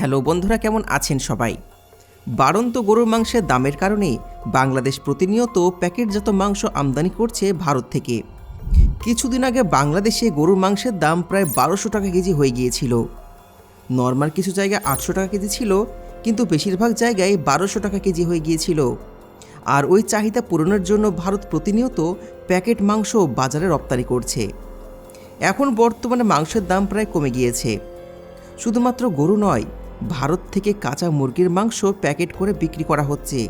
Hello বন্ধুরা, কেমন আছেন সবাই? বাড়ন্ত গরুর মাংসের দামের কারণে বাংলাদেশ প্রতিনিয়ত প্যাকেটজাত মাংস আমদানি করছে ভারত থেকে। কিছুদিন আগে বাংলাদেশে গরুর মাংসের দাম প্রায় বারোশো টাকা কেজি হয়ে গিয়েছিল। নর্মাল কিছু জায়গায় আটশো টাকা কেজি ছিল, কিন্তু বেশিরভাগ জায়গায় বারোশো টাকা কেজি হয়ে গিয়েছিল। আর ওই চাহিদা পূরণের জন্য ভারত প্রতিনিয়ত প্যাকেট মাংস বাজারে রপ্তানি করছে। এখন বর্তমানে মাংসের দাম প্রায় কমে গিয়েছে। শুধুমাত্র গরু নয় ভারত থেকে কাঁচা মুরগির মাংস প্যাকেট করে বিক্রি করা হচ্ছে।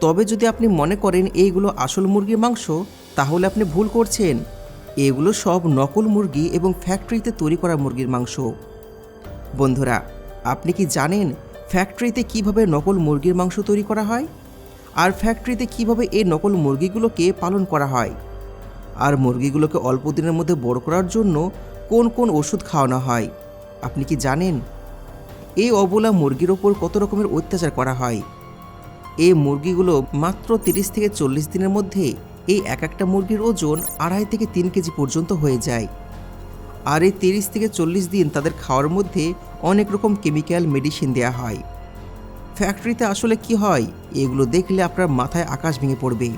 তবে যদি আপনি মনে করেন এইগুলো আসল মুরগির মাংস, তাহলে আপনি ভুল করছেন। এগুলো সব নকল মুরগি এবং ফ্যাক্টরিতে তৈরি করা মুরগির মাংস। বন্ধুরা, আপনি কি জানেন ফ্যাক্টরিতে কীভাবে নকল মুরগির মাংস তৈরি করা হয়? আর ফ্যাক্টরিতে কীভাবে এই নকল মুরগিগুলোকে পালন করা হয়? আর মুরগিগুলোকে অল্প দিনের মধ্যে বড় করার জন্য কোন কোন ওষুধ খাওয়ানো হয়? আপনি কি জানেন? এই অবলা মুরগির ওপর কত রকমের অত্যাচার করা হয়? এই মুরগিগুলো মাত্র তিরিশ থেকে চল্লিশ দিনের মধ্যে এই এক একটা মুরগির ওজন আড়াই থেকে তিন কেজি পর্যন্ত হয়ে যায়। আর এই তিরিশ থেকে চল্লিশ দিন তাদের খাওয়ার মধ্যে অনেক রকম কেমিক্যাল, মেডিসিন দেওয়া হয়। ফ্যাক্টরিতে আসলে কি হয়? এগুলো দেখলে আপনার মাথায় আকাশ ভেঙে পড়বে।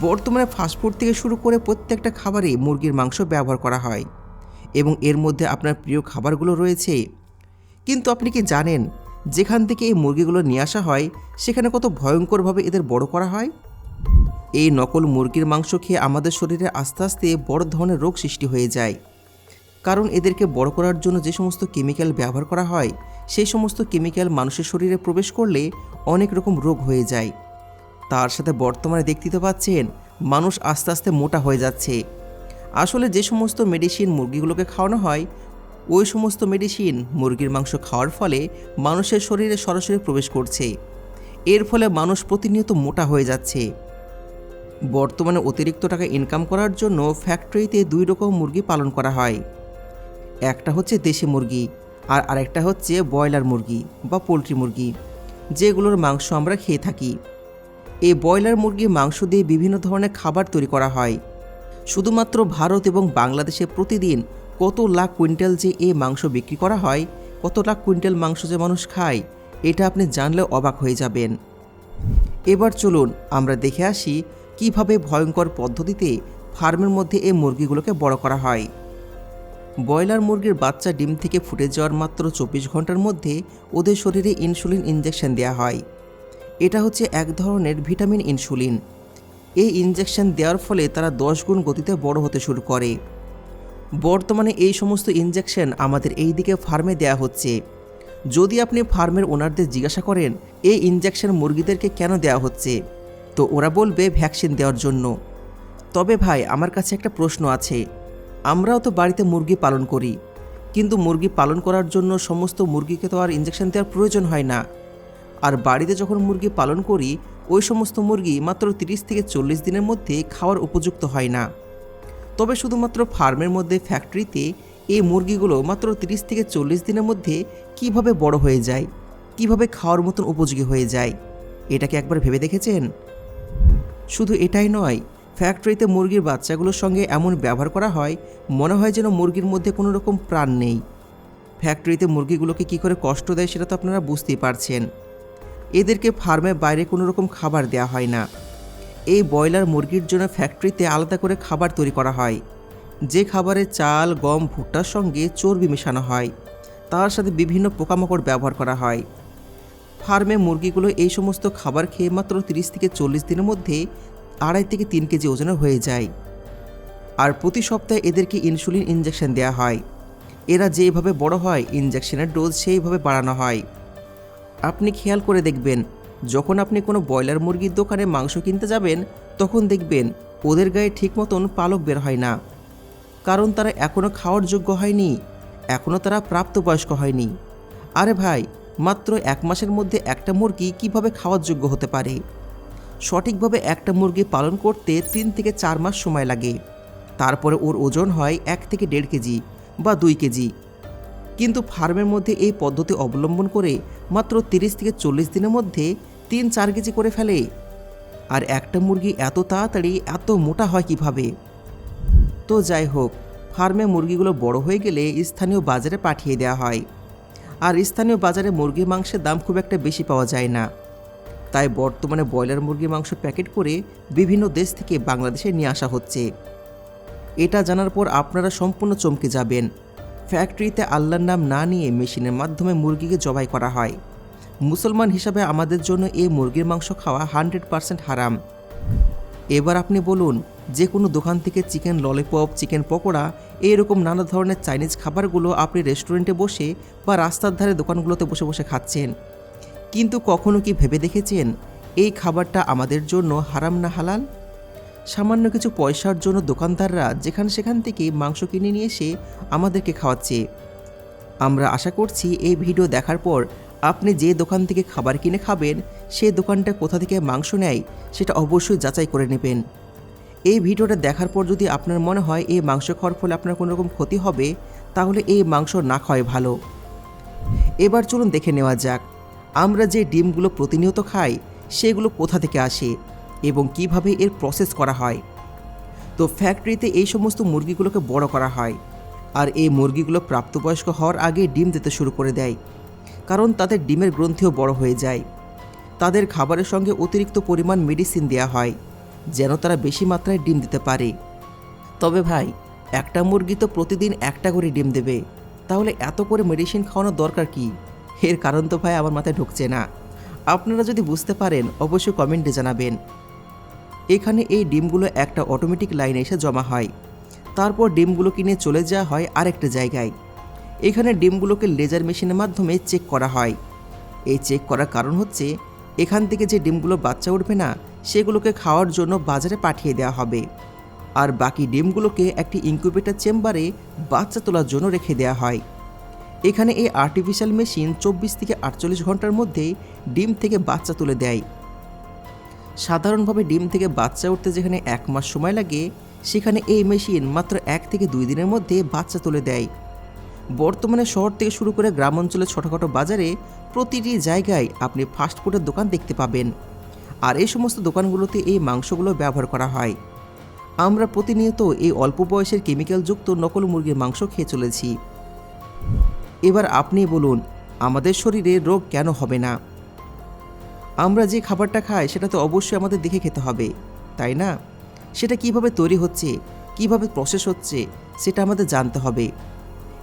বর্তমানে ফাস্টফুড থেকে শুরু করে প্রত্যেকটা খাবারে মুরগির মাংস ব্যবহার করা হয়। এবং এর মধ্যে আপনার প্রিয় খাবারগুলো রয়েছে কিন্তু আপনি কি জানেন যেখান থেকে এই মুরগিগুলো নিয়ে আসা হয়, সেখানে কত ভয়ঙ্করভাবে এদের বড় করা হয়? এই নকল মুরগির মাংস খেয়ে আমাদের শরীরে আস্তে আস্তে বড় ধরনের রোগ সৃষ্টি হয়ে যায়। কারণ এদেরকে বড় করার জন্য যে সমস্ত কেমিক্যাল ব্যবহার করা হয়, সেই সমস্ত কেমিক্যাল মানুষের শরীরে প্রবেশ করলে অনেক রকম রোগ হয়ে যায়। তার সাথে বর্তমানে দেখতে তো পাচ্ছেন, মানুষ আস্তে আস্তে মোটা হয়ে যাচ্ছে। আসলে যে সমস্ত মেডিসিন মুরগিগুলোকে খাওয়ানো হয় ওই সমস্ত মেডিসিন মুরগির মাংস খাওয়ার ফলে মানুষের শরীরে সরাসরি প্রবেশ করছে। এর ফলে মানুষ প্রতিনিয়ত মোটা হয়ে যাচ্ছে। বর্তমানে অতিরিক্ত টাকা ইনকাম করার জন্য ফ্যাক্টরিতে দুই রকম মুরগি পালন করা হয়। একটা হচ্ছে দেশি মুরগি আর আরেকটা হচ্ছে ব্রয়লার মুরগি বা পোলট্রি মুরগি, যেগুলোর মাংস আমরা খেয়ে থাকি। এই ব্রয়লার মুরগির মাংস দিয়ে বিভিন্ন ধরনের খাবার তৈরি করা হয়। শুধুমাত্র ভারত এবং বাংলাদেশে প্রতিদিন কত লাখ কুইন্টাল যে এ মাংস বিক্রি করা হয়, কত লাখ কুইন্টাল মাংস যে মানুষ খায়, এটা আপনি জানলে অবাক হয়ে যাবেন। এবার চলুন আমরা দেখে আসি কীভাবে ভয়ঙ্কর পদ্ধতিতে ফার্মের মধ্যে এই মুরগিগুলোকে বড় করা হয়। ব্রয়লার মুরগির বাচ্চা ডিম থেকে ফুটে যাওয়ার মাত্র চব্বিশ ঘণ্টার মধ্যে ওদের শরীরে ইনসুলিন ইনজেকশন দেওয়া হয়। এটা হচ্ছে এক ধরনের ভিটামিন ইনসুলিন। এই ইনজেকশন দেওয়ার ফলে তারা দশ গুণ গতিতে বড় হতে শুরু করে। বর্তমানে এই সমস্ত ইনজেকশন আমাদের এই দিকে ফার্মে দেয়া হচ্ছে। যদি আপনি ফার্মের ওনারদের জিজ্ঞাসা করেন, এই ইনজেকশন মুরগিদেরকে কেন দেওয়া হচ্ছে? তো ওরা বলবে ভ্যাকসিন দেওয়ার জন্য। তবে ভাই, আমার কাছে একটা প্রশ্ন আছে। আমরাও তো বাড়িতে মুরগি পালন করি। কিন্তু মুরগি পালন করার জন্য সমস্ত মুরগিকে তো আর ইনজেকশন দেওয়ার প্রয়োজন হয় না। আর বাড়িতে যখন মুরগি পালন করি, ওই সমস্ত মুরগি মাত্র তিরিশ থেকে চল্লিশ দিনের মধ্যে খাওয়ার উপযুক্ত হয় না। তবে শুধুমাত্র ফার্মের মধ্যে ফ্যাক্টরিতে এই মুরগিগুলো মাত্র তিরিশ থেকে চল্লিশ দিনের মধ্যে কীভাবে বড় হয়ে যায়, কীভাবে খাওয়ার মতন উপযোগী হয়ে যায় এটাকে একবার ভেবে দেখেছেন? শুধু এটাই নয়, ফ্যাক্টরিতে মুরগির বাচ্চাগুলোর সঙ্গে এমন ব্যবহার করা হয়, মনে হয় যেন মুরগির মধ্যে কোনো রকম প্রাণ নেই। ফ্যাক্টরিতে মুরগিগুলোকে কী করে কষ্ট দেয় সেটা তো আপনারা বুঝতেই পারছেন। এদেরকে ফার্মে বাইরে কোনো রকম খাবার দেওয়া হয় না। এই ব্রয়লার মুরগির জন্য ফ্যাক্টরিতে আলাদা করে খাবার তৈরি করা হয়। যে খাবারে চাল, গম, ভুট্টার সঙ্গে চর্বি মেশানো হয়, তার সাথে বিভিন্ন পোকামাকড় ব্যবহার করা হয়। ফার্মে মুরগিগুলো এই সমস্ত খাবার খেয়ে মাত্র তিরিশ থেকে চল্লিশ দিনের মধ্যে আড়াই থেকে তিন কেজি ওজনের হয়ে যায়। আর প্রতি সপ্তাহে এদেরকে ইনসুলিন ইনজেকশন দেওয়া হয়। এরা যেভাবে বড় হয়, ইনজেকশনের ডোজ সেইভাবে বাড়ানো হয়। আপনি খেয়াল করে দেখবেন যখন আপনি কোনো ব্রয়লার মুরগির দোকানে মাংস কিনতে যাবেন, তখন দেখবেন ওদের গায়ে ঠিক মতন পালক বের হয় না। কারণ তারা এখনও খাওয়ার যোগ্য হয়নি এখনও তারা প্রাপ্তবয়স্ক হয়নি। আরে ভাই, মাত্র এক মাসের মধ্যে একটা মুরগি কীভাবে খাওয়ার যোগ্য হতে পারে? সঠিকভাবে একটা মুরগি পালন করতে তিন থেকে চার মাস সময় লাগে। তারপরে ওর ওজন হয় এক থেকে দেড় কেজি বা দুই কেজি। কিন্তু ফার্মের মধ্যে এই পদ্ধতি অবলম্বন করে মাত্র তিরিশ থেকে চল্লিশ দিনের মধ্যে তিন চার কেজি করে ফেলে। আর একটা মুরগি এত তাড়াতাড়ি, এত মোটা হয় কীভাবে? তো যাই হোক, ফার্মে মুরগিগুলো বড় হয়ে গেলে স্থানীয় বাজারে পাঠিয়ে দেওয়া হয়। আর স্থানীয় বাজারে মুরগির মাংসের দাম খুব একটা বেশি পাওয়া যায় না। তাই বর্তমানে ব্রয়লার মুরগির মাংস প্যাকেট করে বিভিন্ন দেশ থেকে বাংলাদেশে নিয়ে আসা হচ্ছে। এটা জানার পর আপনারা সম্পূর্ণ চমকে যাবেন। ফ্যাক্টরিতে আল্লাহর নাম না নিয়ে মেশিনের মাধ্যমে মুরগিকে জবাই করা হয়। মুসলমান হিসাবে আমাদের জন্য এই মুরগির মাংস খাওয়া হান্ড্রেড পারসেন্ট হারাম। এবার আপনি বলুন যে কোনো দোকান থেকে চিকেন ললিপপ, চিকেন পকোড়া, এরকম নানা ধরনের চাইনিজ খাবারগুলো আপনি রেস্টুরেন্টে বসে বা রাস্তার ধারে দোকানগুলোতে বসে বসে খাচ্ছেন। কিন্তু কখনো কি ভেবে দেখেছেন, এই খাবারটা আমাদের জন্য হারাম না হালাল? সামান্য কিছু পয়সার জন্য দোকানদাররা যেখান সেখান থেকে মাংস কিনে নিয়ে এসে আমাদেরকে খাওয়াচ্ছে। আমরা আশা করছি এই ভিডিও দেখার পর আপনি যে দোকান থেকে খাবার কিনে খাবেন সেই দোকানটা কোথা থেকে মাংস নেয়, সেটা অবশ্যই যাচাই করে নেবেন। এই ভিডিওটা দেখার পর যদি আপনার মনে হয় এই মাংস খাওয়ার ফলে আপনার কোনো রকম ক্ষতি হবে, তাহলে এই মাংস না খাওয়াই ভালো। এবার চলুন দেখে নেওয়া যাক, আমরা যে ডিমগুলো প্রতিনিয়ত খাই, সেগুলো কোথা থেকে আসে এবং কীভাবে এর প্রসেস করা হয়? তো ফ্যাক্টরিতে এই সমস্ত মুরগিগুলোকে বড় করা হয়, আর এই মুরগিগুলো প্রাপ্তবয়স্ক হওয়ার আগে ডিম দিতে শুরু করে দেয়। কারণ তাদের ডিমের গ্রন্থিও বড় হয়ে যায়। তাদের খাবারের সঙ্গে অতিরিক্ত পরিমাণ মেডিসিন দেওয়া হয়, যেন তারা বেশি মাত্রায় ডিম দিতে পারে। তবে ভাই, একটা মুরগি তো প্রতিদিন একটা করে ডিম দেবে, তাহলে এত করে মেডিসিন খাওয়ানোর দরকার কি? এর কারণ তো ভাই আমার মাথায় ঢুকছে না। আপনারা যদি বুঝতে পারেন, অবশ্যই কমেন্টে জানাবেন। এখানে এই ডিমগুলো একটা অটোমেটিক লাইনে এসে জমা হয়। তারপর ডিমগুলো কিনে চলে যাওয়া হয় আরেকটা জায়গায়। এখানে ডিমগুলোকে লেজার মেশিনের মাধ্যমে চেক করা হয়। এই চেক করার কারণ হচ্ছে, এখান থেকে যে ডিমগুলো বাচ্চা উঠবে না, সেগুলোকে খাওয়ার জন্য বাজারে পাঠিয়ে দেওয়া হবে। আর বাকি ডিমগুলোকে একটি ইনকিউবেটর চেম্বারে বাচ্চা তোলার জন্য রেখে দেওয়া হয়। এখানে এই আর্টিফিশিয়াল মেশিন চব্বিশ থেকে আটচল্লিশ ঘণ্টার মধ্যে ডিম থেকে বাচ্চা তুলে দেয়। সাধারণভাবে ডিম থেকে বাচ্চা উঠতে যেখানে এক মাস সময় লাগে, সেখানে এই মেশিন মাত্র এক থেকে দুই দিনের মধ্যে বাচ্চা তুলে দেয়। বর্তমানে শহর থেকে শুরু করে গ্রাম অঞ্চলের ছোটোখাটো বাজারে প্রতিটি জায়গায় আপনি ফাস্টফুডের দোকান দেখতে পাবেন। আর এই সমস্ত দোকানগুলোতে এই মাংসগুলো ব্যবহার করা হয়। আমরা প্রতিনিয়ত এই অল্প বয়সের কেমিক্যালযুক্ত নকল মুরগির মাংস খেয়ে চলেছি। এবার আপনি বলুন, আমাদের শরীরে রোগ কেন হবে না? আমরা যে খাবারটা খাই, সেটা তো অবশ্যই আমাদের দেখে খেতে হবে, তাই না? সেটা কীভাবে তৈরি হচ্ছে, কীভাবে প্রসেস হচ্ছে, সেটা আমাদের জানতে হবে।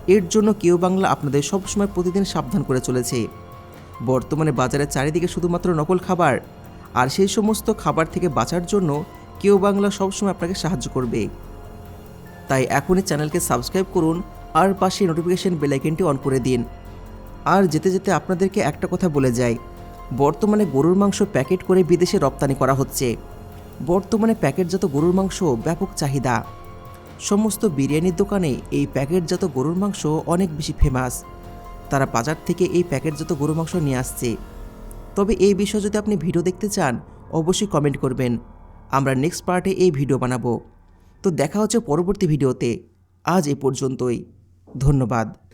এর জন্য কেউ বাংলা আপনাদের সবসময় প্রতিদিন সাবধান করে চলেছে। বর্তমানে বাজারের চারিদিকে শুধুমাত্র নকল খাবার। আর সেই সমস্ত খাবার থেকে বাঁচার জন্য কেউ বাংলা সবসময় আপনাকে সাহায্য করবে। তাই এখনই চ্যানেলকে সাবস্ক্রাইব করুন আর পাশে নোটিফিকেশন বেলাইকেনটি অন করে দিন। আর যেতে যেতে আপনাদেরকে একটা কথা বলে যাই। বর্তমানে গরুর মাংস প্যাকেট করে বিদেশে রপ্তানি করা হচ্ছে। বর্তমানে প্যাকেটজাত গরুর মাংস ব্যাপক চাহিদা। সমস্ত বিরিয়ানির দোকানে এই প্যাকেটজাত গরুর মাংস অনেক বেশি ফেমাস তারা বাজার থেকে এই প্যাকেটজাত গরুর মাংস নিয়ে আসছে। তবে এই বিষয়ে যদি আপনি ভিডিও দেখতে চান, অবশ্যই কমেন্ট করবেন। আমরা নেক্সট পার্টে এই ভিডিও বানাবো। তো দেখা হচ্ছে পরবর্তী ভিডিওতে। আজ এ পর্যন্তই। ধন্যবাদ।